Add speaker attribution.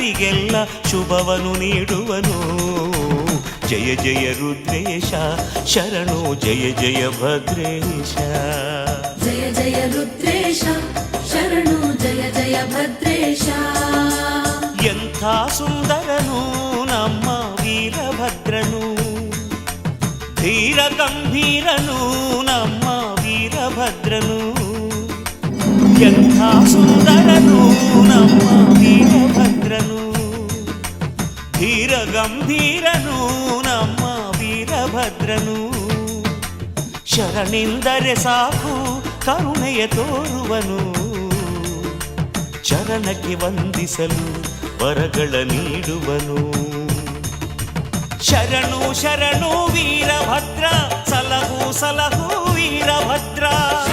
Speaker 1: ಭಕ್ತರಿಗೆಲ್ಲ ಶುಭವನು ನೀಡುವನು ಜಯ ಜಯ ರುದ್ರೇಶ ಶರಣು ಜಯ ಜಯ ಭದ್ರೇಶ
Speaker 2: ಜಯ ಜಯ ರುದ್ರೇಶ ಶರಣು ಜಯ ಜಯ ಭದ್ರೇಶ
Speaker 1: ಎಂಥ ಸುಂದರನು ನಮ್ಮ ವೀರಭದ್ರನು ಧೀರ ಗಂಭೀರನು ನಮ್ಮ ವೀರಭದ್ರನು ಎಂಥ ಸುಂದರನು ನಮ್ಮ ಗಂಭೀರನು ನಮ್ಮ ವೀರಭದ್ರನು ಶರಣಿಂದರೆ ಸಾಕು ಕರುಣೆಯ ತೋರುವನು ಚರಣಕ್ಕೆ ವಂದಿಸಲು ವರಗಳ ನೀಡುವನು ಶರಣು ಶರಣು ವೀರಭದ್ರ ಸಲಹು ಸಲಹು ವೀರಭದ್ರ
Speaker 2: ಶರಣು ಶರಣು